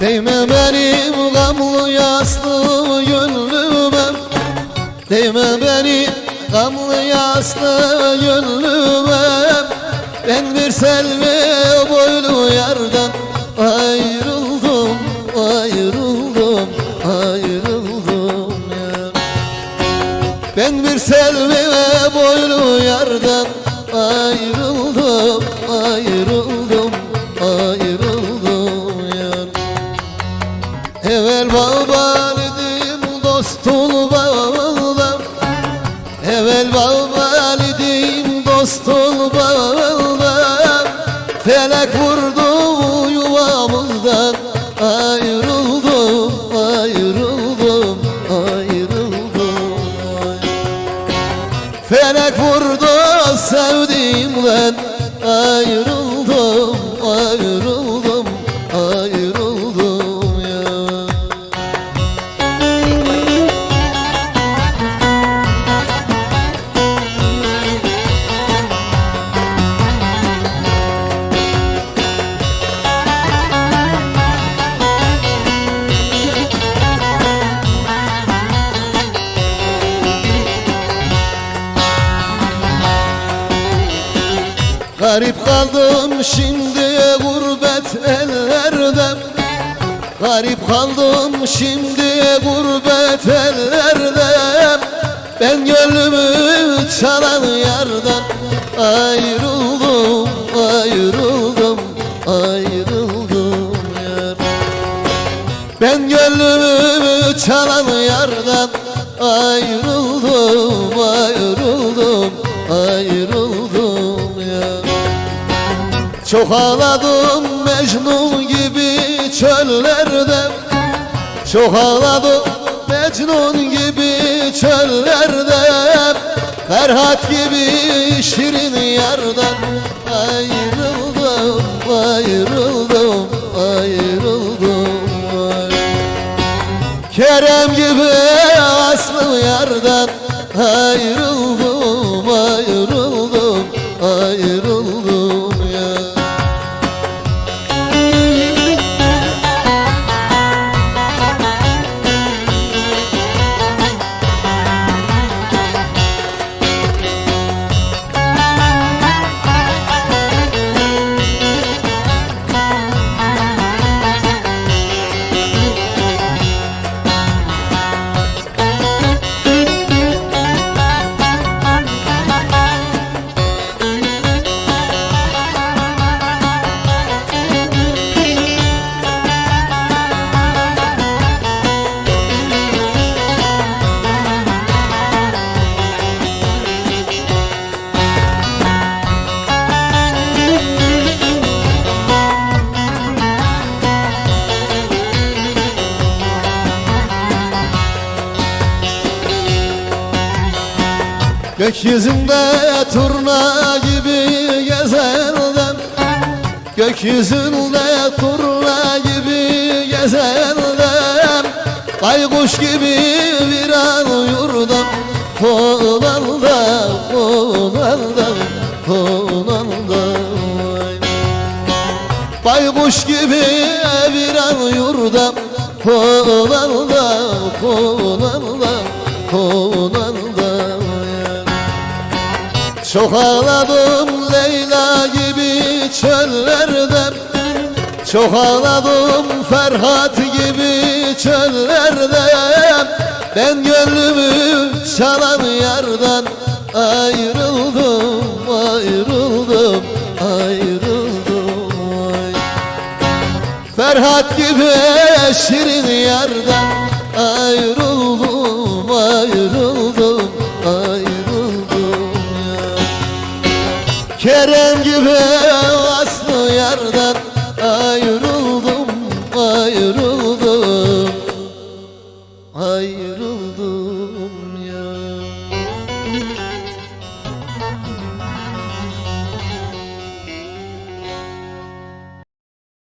Değme benim gamlı yaslı gönlüme. Değme benim gamlı yaslı gönlüme. Ben bir selvi boylu yardan Ayrıldım, ayrıldım, ayrıldım ya. Ben bir selvi boylu yardan ayrıldım, ayrıldım Evvel babam idim dostum bağlam Evvel babam idim dostum bağlam Felek vurdu yuvamızdan Ayrıldım, ayrıldım, ayrıldım. Felek vurdu sevdiğimden ayrıldım, ayrıldım Garip kaldım şimdi gurbet ellerde. Garip kaldım şimdi gurbet ellerde. Ben gönlümü çalan yardan Ayrıldım, ayrıldım, ayrıldım yar Ben gönlümü çalan yardan Ayrıldım, Çok ağladım Mecnun gibi çöllerde. Çok ağladım Mecnun gibi çöllerde. Ferhat gibi şirin yardan Ayrıldım, ayrıldım, ayrıldım. Ay. Kerem gibi aslı yardan Ayrıldım, ayrıldım, ayrıldım Gökyüzünde turna gibi gezerdim Gökyüzünde turna gibi gezerdim Baykuş gibi bir an uyurdum Konalda, konalda, konalda Baykuş gibi bir an uyurdum Konalda, konalda, konalda çok ağladım Leyla gibi çöllerde. Çok ağladım Ferhat gibi çöllerde. Ben gönlümü çalan yardan Ayrıldım, ayrıldım, ayrıldım. Ay. Ferhat gibi şirin yardan Ayrıldım, ayrıldım, Kerem gibi aslı yardan ayrıldım, ayrıldım, ayrıldım.